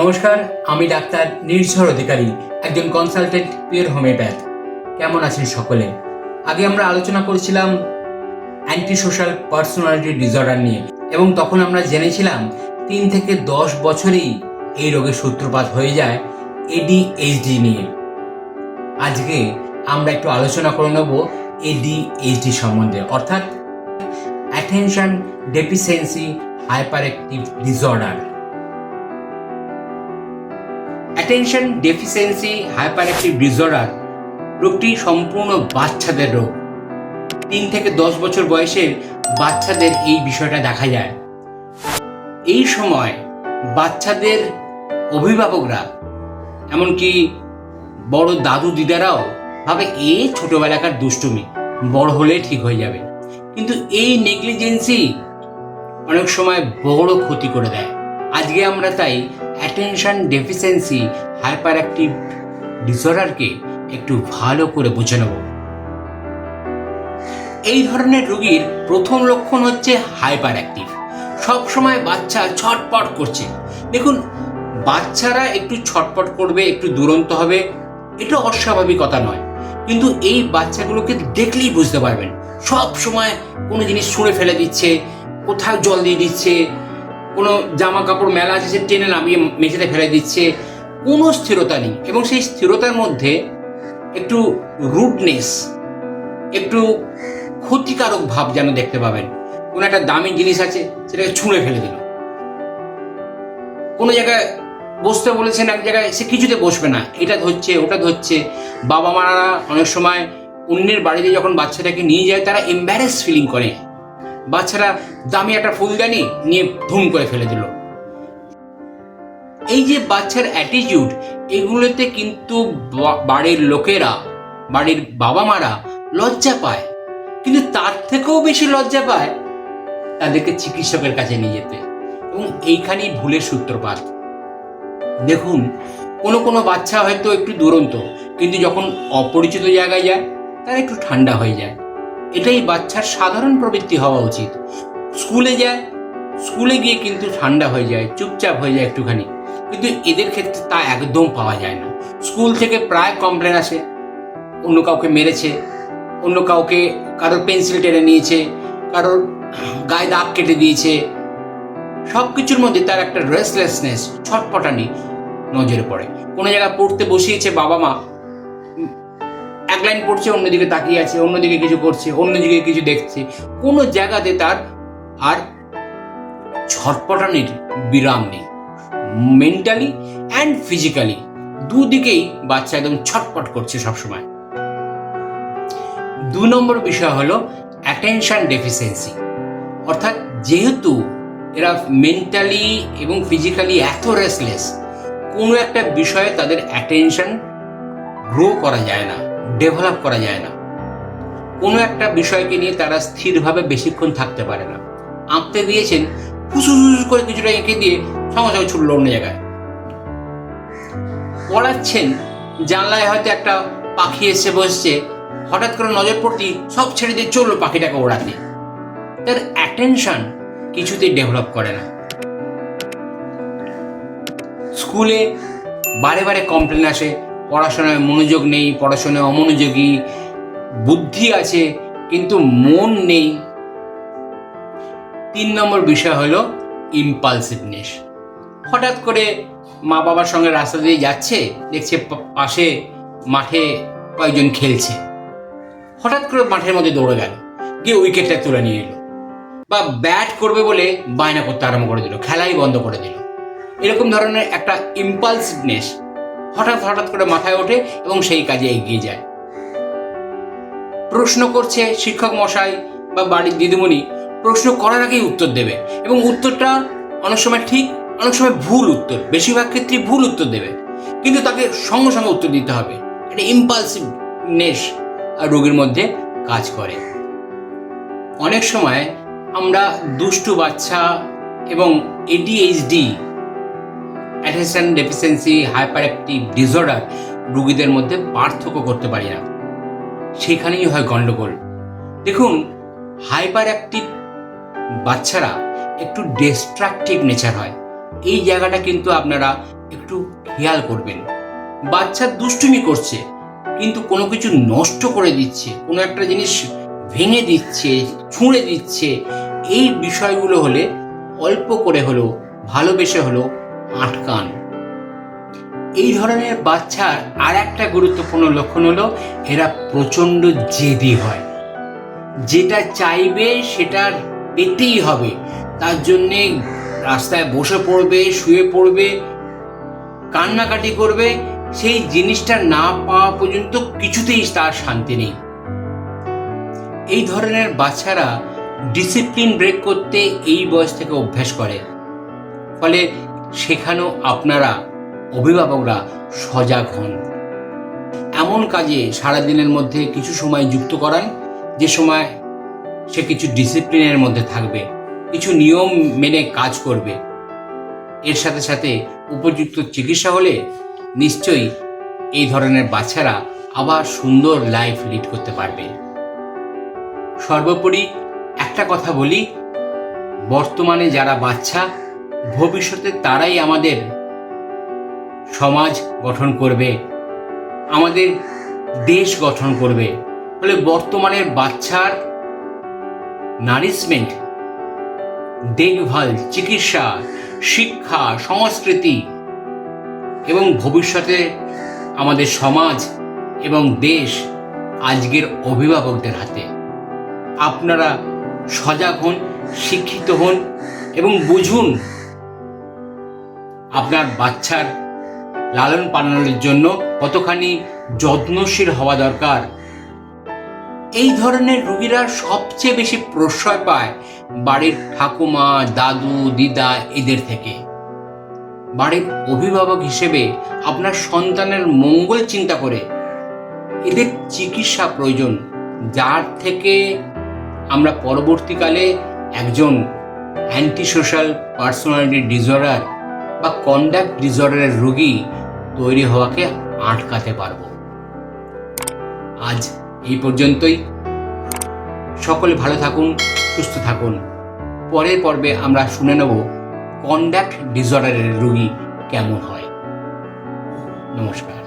নমস্কার, আমি ডাক্তার নির্ঝর অধিকারী, একজন কনসালটেন্ট পিওর হোমিওপ্যাথ কেমন আছেন সকলে? আগে আমরা আলোচনা করেছিলাম অ্যান্টি সোশ্যাল পার্সোনালিটি ডিসঅর্ডার নিয়ে, এবং তখন আমরা জেনেছিলাম তিন থেকে দশ বছরেই এই রোগের সূত্রপাত হয়ে যায় এডিএইচডি নিয়ে। আজকে আমরা একটু আলোচনা করে নেব এডিএইচডি সম্বন্ধে, অর্থাৎ attention deficiency hyper active disorder attention deficiency hyper active disorder রোগটি সম্পূর্ণ বাচ্চাদের রোগ। তিন থেকে দশ বছর বয়সের বাচ্চাদের এই বিষয়টা দেখা যায়। এই সময় বাচ্চাদের অভিভাবকরা, এমনকি বড় দাদু দিদারাও ভাবে, এ ছোটবেলাকার দুষ্টুমি, বড় হলে ঠিক হয়ে যাবে। কিন্তু এই নেগলিজেন্সি অনেক সময় বড় ক্ষতি করে দেয়। আজকে আমরা তাই অ্যাটেনশন ডেফিসিয়েন্সি হাইপার অ্যাক্টিভ ডিসঅর্ডারকে একটু ভালো করে বুঝে নেব। এই ধরনের রোগীর প্রথম লক্ষণ হচ্ছে হাইপার অ্যাক্টিভ সবসময় বাচ্চা ছটপট করছে। দেখুন, বাচ্চারা একটু ছটপট করবে, একটু দুরন্ত হবে, এটা অস্বাভাবিকতা নয়। কিন্তু এই বাচ্চাগুলোকে দেখলেই বুঝতে পারবেন। সব সময় কোনো জিনিস ছুঁড়ে ফেলে দিচ্ছে, কোথাও জল দিয়ে দিচ্ছে কোনো জামা কাপড় মেলা আছে, সে টেনে নামিয়ে মেঝেতে ফেলে দিচ্ছে। কোনো স্থিরতা নেই। এবং সেই স্থিরতার মধ্যে একটু রুডনেস একটু ক্ষতিকারক ভাব যেন দেখতে পাবেন। কোনো একটা দামি জিনিস আছে, সেটাকে ছুঁড়ে ফেলে দিল। কোনো জায়গায় বসতে বলেছেন, এক জায়গায় সে কিছুতে বসবে না। এটা ধরছে, ওটা ধরছে। বাবা মারা অনেক সময় অন্যের বাড়িতে যখন বাচ্চাটাকে নিয়ে যায়, তারা এম্বারেস ফিলিং করে। বাচ্চারা দামি একটা ফুলদানি নিয়ে ধুম করে ফেলে দিল। এই যে বাচ্চার অ্যাটিটিউড এগুলোতে কিন্তু বাড়ির লোকেরা, বাড়ির বাবা মারা লজ্জা পায়। কিন্তু তার থেকেও বেশি লজ্জা পায় তাদেরকে চিকিৎসকের কাছে নিয়ে যেতে। এবং এইখানেই ভুলের সূত্রপাত। দেখুন, কোনো কোনো বাচ্চা হয়তো একটু দুরন্ত, কিন্তু যখন অপরিচিত জায়গায় যায়, তারা একটু ঠান্ডা হয়ে যায়। এটাই বাচ্চার সাধারণ প্রবৃত্তি হওয়া উচিত। স্কুলে যায়, স্কুলে গিয়ে কিন্তু ঠান্ডা হয়ে যায়, চুপচাপ হয়ে যায় একটুখানি। কিন্তু এদের ক্ষেত্রে তা একদম পাওয়া যায় না। স্কুল থেকে প্রায় কমপ্লেন আসে, অন্য কাউকে মেরেছে, অন্য কাউকে কারোর পেন্সিল টেনে নিয়েছে, কারোর গায়ে দাগ কেটে দিয়েছে। সব কিছুর মধ্যে তার একটা রেস্টলেসনেস ছটপটানি নজরে পড়ে। কোনো জায়গায় পড়তে বসিয়েছে বাবা মা এক লাইন পড়ছে, অন্যদিকে তাকিয়ে আছে, অন্যদিকে কিছু করছে, অন্যদিকে কিছু দেখছে। কোনো জায়গাতে তার আর ছটপটানির বিরাম নেই। মেন্টালি অ্যান্ড ফিজিক্যালি দুদিকেই বাচ্চা একদম ছটপট করছে সবসময়। দু নম্বর বিষয় হলো অ্যাটেনশন ডেফিসিয়েন্সি অর্থাৎ যেহেতু এরা মেন্টালি এবং ফিজিক্যালি এত রেসলেস কোনো একটা বিষয়ে তাদের অ্যাটেনশন গ্রো করা যায় না। ডেভেলপ করা যায় না। কোনো একটা বিষয়কে নিয়ে তারা স্থিরভাবে বেশিক্ষণ থাকতে পারে না। আঁকতে দিয়েছেন ফুসুস করে কিছুটা এঁকে দিয়ে সঙ্গে সঙ্গে ছুটলো অন্য জায়গায়। পড়াচ্ছেন, জানলায় হয়তো একটা পাখি এসে বসছে। হঠাৎ করে নজর পড়তেই সব ছেড়ে দিয়ে চলল পাখিটাকে ওড়াতে। তার অ্যাটেনশন কিছুতেই ডেভেলপ করে না। স্কুলে বারে বারে কমপ্লেন আসে পড়াশোনায় মনোযোগ নেই, পড়াশোনায় অমনোযোগী, বুদ্ধি আছে, কিন্তু মন নেই। তিন নম্বর বিষয় হলো ইম্পালসিভনেস হঠাৎ করে মা বাবার সঙ্গে রাস্তা দিয়ে যাচ্ছে, দেখছে পাশে মাঠে কয়েকজন খেলছে। হঠাৎ করে মাঠের মধ্যে দৌড়ে গেল, গিয়ে উইকেটটা তুলে নিয়ে এলো। বা ব্যাট করবে বলে বায়না করতে আরম্ভ করে দিল, খেলাই বন্ধ করে দিল। এরকম ধরনের একটা ইম্পালসিভনেস হঠাৎ হঠাৎ করে মাথায় ওঠে এবং সেই কাজে এগিয়ে যায়। প্রশ্ন করছে শিক্ষক মশাই বা বাড়ির দিদিমণি, প্রশ্ন করার আগেই উত্তর দেবে এবং উত্তরটা অনেক সময় ঠিক, অনেক সময় ভুল উত্তর, বেশিরভাগ ক্ষেত্রে ভুল উত্তর দেবে। কিন্তু তাকে সঙ্গে সঙ্গে উত্তর দিতে হবে। এটা ইম্পালসিভনেস আর রোগীর মধ্যে কাজ করে। অনেক সময় আমরা দুষ্টু বাচ্চা এবং ADHD attention deficiency hyper active disorder রোগীদের মধ্যে পার্থক্য করতে পারি না। সেখানেই হয় গন্ডগোল। দেখুন হাইপার অ্যাক্টিভ বাচ্চারা একটু ডিস্ট্রাকটিভ নেচার হয়। এই জায়গাটা কিন্তু আপনারা একটু খেয়াল করবেন। বাচ্চা দুষ্টুমি করছে, কিন্তু কোনো কিছু নষ্ট করে দিচ্ছে, কোনো একটা জিনিস ভেঙে দিচ্ছে, ছুঁড়ে দিচ্ছে, এই বিষয়গুলো হলে অল্প করে হলো ভালোবেসে হলো আটকান। এই ধরনের বাচ্চার আর একটা গুরুত্বপূর্ণ লক্ষণ হলো এরা প্রচণ্ড জেদি হয়। যেটা চাইবে সেটা পেতেই হবে। তার জন্যে রাস্তায় বসে পড়বে, শুয়ে পড়বে, কান্নাকাটি করবে, সেই জিনিসটা না পাওয়া পর্যন্ত কিছুতেই তার শান্তি নেই। এই ধরনের বাচ্চারা ডিসিপ্লিন ব্রেক করতে এই বয়স থেকে অভ্যাস করে। ফলে সেখানেও আপনারা অভিভাবকরা সজাগ হন। এমন কাজে সারাদিনের মধ্যে কিছু সময় যুক্ত করান, যে সময় সে কিছু ডিসিপ্লিনের মধ্যে থাকবে, কিছু নিয়ম মেনে কাজ করবে। এর সাথে সাথে উপযুক্ত চিকিৎসা হলে নিশ্চয়ই এই ধরনের বাচ্চারা আবার সুন্দর লাইফ লিড করতে পারবে। সর্বোপরি একটা কথা বলি, বর্তমানে যারা বাচ্চা ভবিষ্যতে তারাই আমাদের সমাজ গঠন করবে, আমাদের দেশ গঠন করবে। ফলে বর্তমানের বাচ্চার নারিশমেন্ট দেখভাল, চিকিৎসা, শিক্ষা, সংস্কৃতি এবং ভবিষ্যতে আমাদের সমাজ এবং দেশ আজকের অভিভাবকদের হাতে। আপনারা সজাগ হন, শিক্ষিত হন এবং বুঝুন আপনার বাচ্চার লালন পালনের জন্য কতখানি যত্নশীল হওয়া দরকার? এই ধরনের রুগীরা সবচেয়ে বেশি প্রশ্রয় পায় বাড়ির ঠাকুমা, দাদু, দিদা এদের থেকে। বাড়ির অভিভাবক হিসেবে আপনার সন্তানের মঙ্গল চিন্তা করে। এদের চিকিৎসা প্রয়োজন, যার থেকে আমরা পরবর্তীকালে একজন অ্যান্টি সোশ্যাল পার্সোনালিটি ডিসঅর্ডার বা কন্ডাক্ট ডিসঅর্ডারের রোগী তৈরি হওয়াকে আটকাতে পারব। আজ এই পর্যন্তই। সকলে ভালো থাকুন, সুস্থ থাকুন। পরের পর্বে আমরা শুনে নেব কন্ডাক্ট ডিসঅর্ডারের রোগী কেমন হয়। নমস্কার।